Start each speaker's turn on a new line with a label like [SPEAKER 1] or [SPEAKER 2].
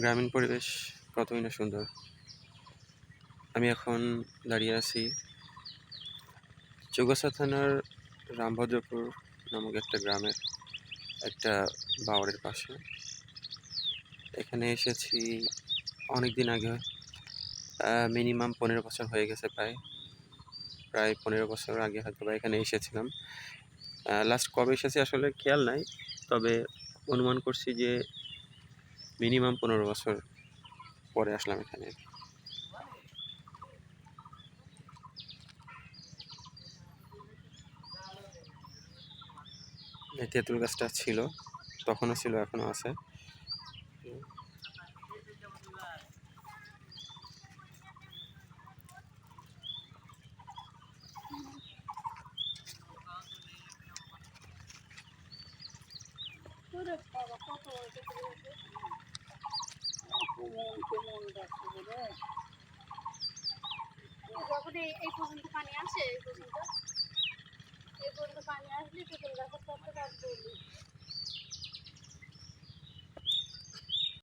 [SPEAKER 1] গ্রামীণ পরিবেশ কতই না সুন্দর। আমি এখন দাঁড়িয়ে আছি চৌগাছা থানার রামভদ্রপুর নামক একটা গ্রামের একটা বাওয়ারের পাশে। এখানে এসেছি অনেক দিন আগে মিনিমাম পনেরো বছর হয়ে গেছে প্রায়। প্রায় পনেরো বছর আগে হয়তো বা এখানে এসেছিলাম। লাস্ট কবে এসেছি আসলে খেয়াল নাই। তবে অনুমান করছি যে মিনিমাম পনেরো বছর পরে আসলাম এখানে। তেঁতুল গাছটা ছিল তখনও ছিল এখনও আছে।
[SPEAKER 2] যখন এই পর্যন্ত পানি আসে, এই পর্যন্ত? এই পর্যন্ত পানি আসলে তেঁতুল গাছের তত্ত্ব কাজ করবি